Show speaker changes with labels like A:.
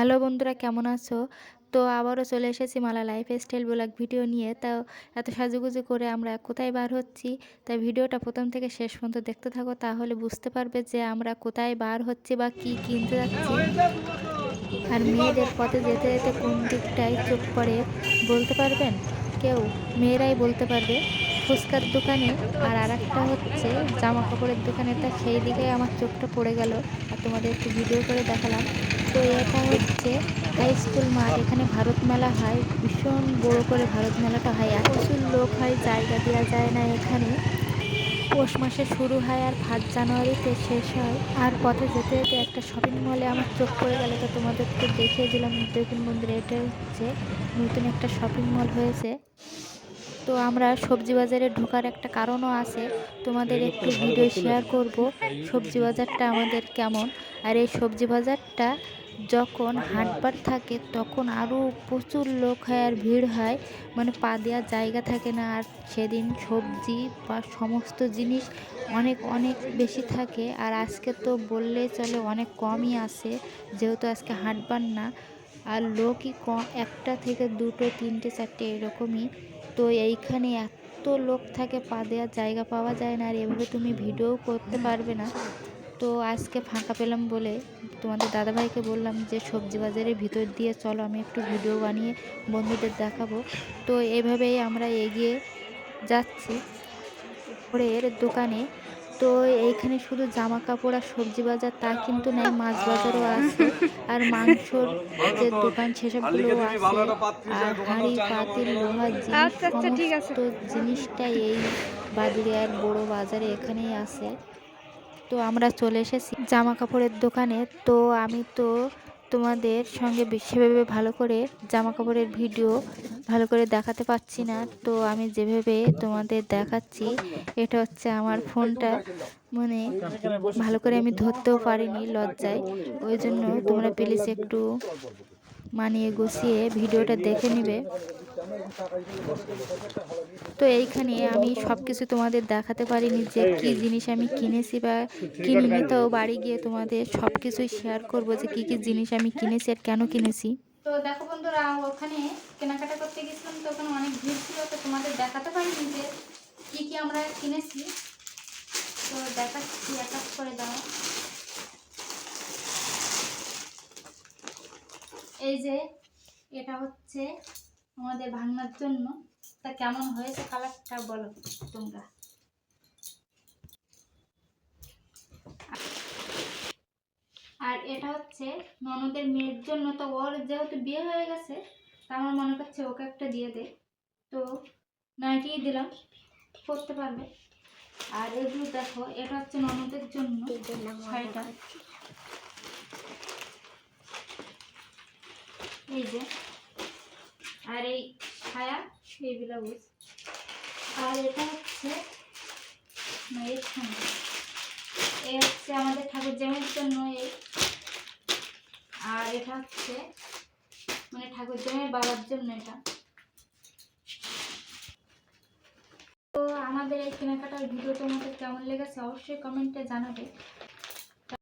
A: Hello বন্ধুরা, কেমন আছো? তো আবারও চলে এসেছি Mala lifestyle blog video নিয়ে। তাও এত সাজুগুজু করে আমরা কোথায় বার হচ্ছি? তাই ভিডিওটা প্রথম থেকে শেষ পর্যন্ত দেখতে থাকো, তাহলে বুঝতে পারবে যে আমরা কোথায় বার হচ্ছি বা কি কিনতে যাচ্ছি। আর মেয়েদের পথে যেতে যেতে কোন দিকটায় চোখ পড়ে বলতে পারবেন? কেউ? মেয়েরাই বলতে পারবে। ফুচকার দোকানে আর আর একটা হচ্ছে জামা কাপড়ের দোকানে। তা সেই দিকে আমার চোখটা পড়ে গেল আর তোমাদের একটু ভিডিও করে দেখালাম। তো এটা হচ্ছে হাই স্কুল মাঠ। এখানে ভারত মেলা হয়। ভীষণ বড় করে ভারত মেলাটা হয়। এত প্রচুর লোক হয়, জায়গা দেওয়া যায় না এখানে। পৌষ মাসে শুরু হয় আর ফার্স্ট জানুয়ারিতে শেষ হয়। আর পথে যেতে যেতে একটা শপিং মলে আমার চোখ পড়ে গেল। তো তোমাদেরকে দেখিয়ে দিলাম। দেখুন বন্ধুরা, এটা হচ্ছে নতুন একটা শপিং মল হয়েছে। তো আমরা সবজি বাজারে ঢোকার একটা কারণও আছে। তোমাদের একটু ভিডিও শেয়ার করব সবজি বাজারটা আমাদের কেমন? আর এই সবজি বাজারটা যখন হাটবার থাকে তখন আরও প্রচুর লোক হয় আর ভিড় হয়। মানে পা দেওয়ার জায়গা থাকে না আর সেদিন সবজি বা সমস্ত জিনিস অনেক অনেক বেশি থাকে। আর আজকে তো বললেই চলে অনেক কমই আসে যেহেতু আজকে হাটবার না। আর লোকই কম একটা থেকে দুটো তিনটে চারটে এরকমই। তো এইখানে এত লোক থাকে পা দেওয়ার জায়গা পাওয়া যায় না আর এভাবে তুমি ভিডিও করতে পারবে না। তো আজকে ফাঁকা পেলাম বলে তোমাদের দাদাভাইকে বললাম যে, সবজি বাজারের ভিতর দিয়ে চলো, আমি একটু ভিডিও বানিয়ে বন্ধুদের দেখাবো। তো এভাবেই আমরা এগিয়ে যাচ্ছি। এর দোকানে তো এইখানে শুধু জামা কাপড় আর সবজি বাজার তা কিন্তু নেই মাছ বাজারও আছে আর মাংসর যে দোকান সেসবগুলো আছে। আর হাঁড়ি পাতিল লোহার জিনিস
B: তো আচ্ছা,
A: সমস্ত জিনিসটাই এই বাদুরিয়ার বড় বাজারে এখানেই আছে। তো আমরা চলে এসেছি জামা কাপড়ের দোকানে। তো আমি তো তোমাদের সঙ্গে সেভাবে ভালো করে জামা কাপড়ের ভিডিও ভালো করে দেখাতে পাচ্ছি না। তো আমি যেভাবে তোমাদের দেখাচ্ছি, এটা হচ্ছে আমার ফোনটা। মানে ভালো করে আমি ধরতেও পারিনি লজ্জায়। ওই জন্য তোমরা প্লিজ একটু মানিয়ে গুছিয়ে ভিডিওটা দেখে নিবে। তো এইখানে আমি সব কিছু তোমাদের দেখাতে পারিনি যে কি জিনিস আমি কিনেছি বা কিনিনি। তো বাড়ি গিয়ে তোমাদের সব কিছুই শেয়ার করব যে কি কি জিনিস আমি কিনেছি আর কেন কিনেছি। তো দেখো বন্ধুরা, ওখানে কেনাকাটা করতে গেছিলাম তো ওখানে অনেক ভিড় ছিল, তো তোমাদের দেখাতে পারিনি যে কি কি আমরা কিনেছি। তো দেখাচ্ছি এক করে দাও। এই যে, এটা হচ্ছে আমাদের ভাঙার জন্য তা কেমন হয়েছে কালারটা বলো তোমরা। আর এটা হচ্ছে ননদের মেয়ের জন্য, তো ওর যেহেতু বিয়ে হয়ে গেছে, তা আমার মনে করছে ওকে একটা দিয়ে দে। তো নাইটিই দিলাম করতে পারবে। আর এগুলো দেখো, এটা হচ্ছে ননদের জন্য এই যে আর এই ছায়া এই ব্লাউজ আর এটা হচ্ছে এর সঙ্গে এই হচ্ছে আমাদের ঠাকুর জামের জন্য এই আর এটা হচ্ছে মানে ঠাকুর জামের বাবার জন্য এটা। তো আমাদের এই কেনাকাটার ভিডিও তোমাদের কেমন লেগেছে অবশ্যই কমেন্টে জানাবে।